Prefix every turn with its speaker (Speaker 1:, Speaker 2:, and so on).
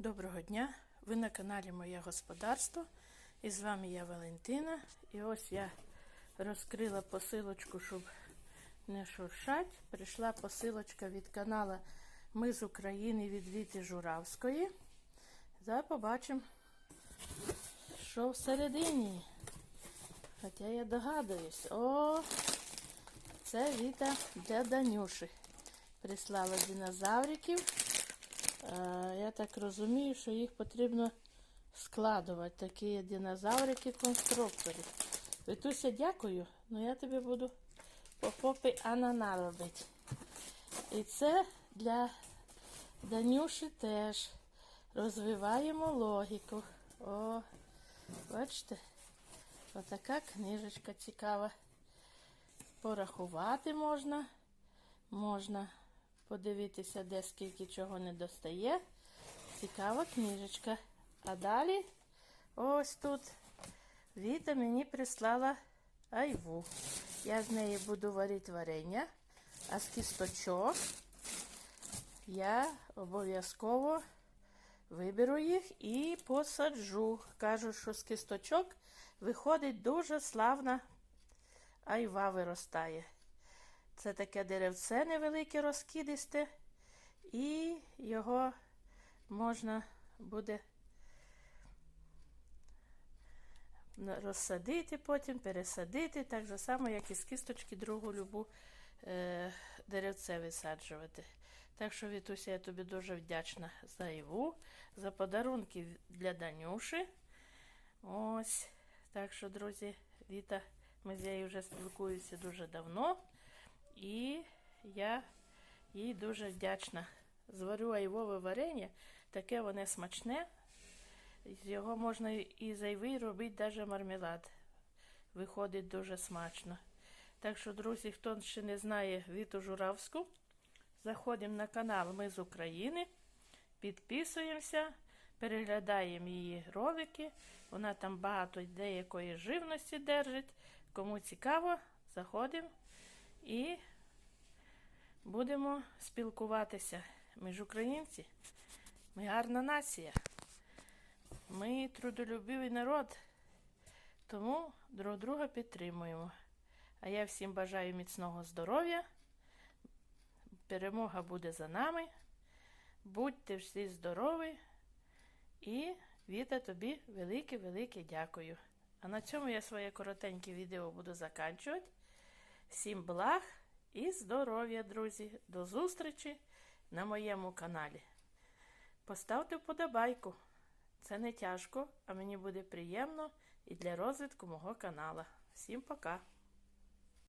Speaker 1: Доброго дня! Ви на каналі Моє Господарство. І з вами я Валентина. І ось я розкрила посилочку, щоб не шуршать. Прийшла посилочка від канала Ми з України від Віти Журавської. Зараз побачимо, що всередині. Хоча я догадуюсь. О, це Віта для Данюші. Прислала динозавриків. Е, Я так розумію, що їх потрібно складувати. Такі динозаврики конструктори. Витуся, дякую, але я тобі буду по попі анана робити. І це для Данюші теж. Розвиваємо логіку. О, бачите? Отака книжечка цікава. Порахувати можна. Можна подивитися, де скільки чого не достає. Цікава книжечка. А далі ось тут Віта мені прислала айву. Я з неї буду варити варення, а з кісточок я обов'язково виберу їх і посаджу. Кажу, що з кісточок виходить дуже славна айва виростає. Це таке деревце невелике розкидисте, і його можна буде розсадити потім, пересадити, так же само, як і з кісточки другу любу е, деревце висаджувати. Так що, Вітуся, я тобі дуже вдячна за Іву, за подарунки для Данюші. Ось. Так що, друзі, Віта, ми з нею вже спілкуємося дуже давно. І я їй дуже вдячна. Зварю айвове варення, таке воно смачне. З його можна і з айви робити навіть мармелад. Виходить дуже смачно. Так що, друзі, хто ще не знає Віту Журавську, заходимо на канал Ми з України, підписуємося, переглядаємо її ролики. Вона там багато деякої живності держить. Кому цікаво, заходимо. І будемо спілкуватися. Ми ж українці, ми гарна нація, ми трудолюбивий народ, тому друг друга підтримуємо. А я всім бажаю міцного здоров'я. Перемога буде за нами. Будьте всі здорові і Віта тобі велике-велике дякую. А на цьому я своє коротеньке відео буду заканчувати. Всім благ і здоров'я, друзі! До зустрічі на моєму каналі. Поставте вподобайку. Це не тяжко, а мені буде приємно і для розвитку мого канала. Всім пока!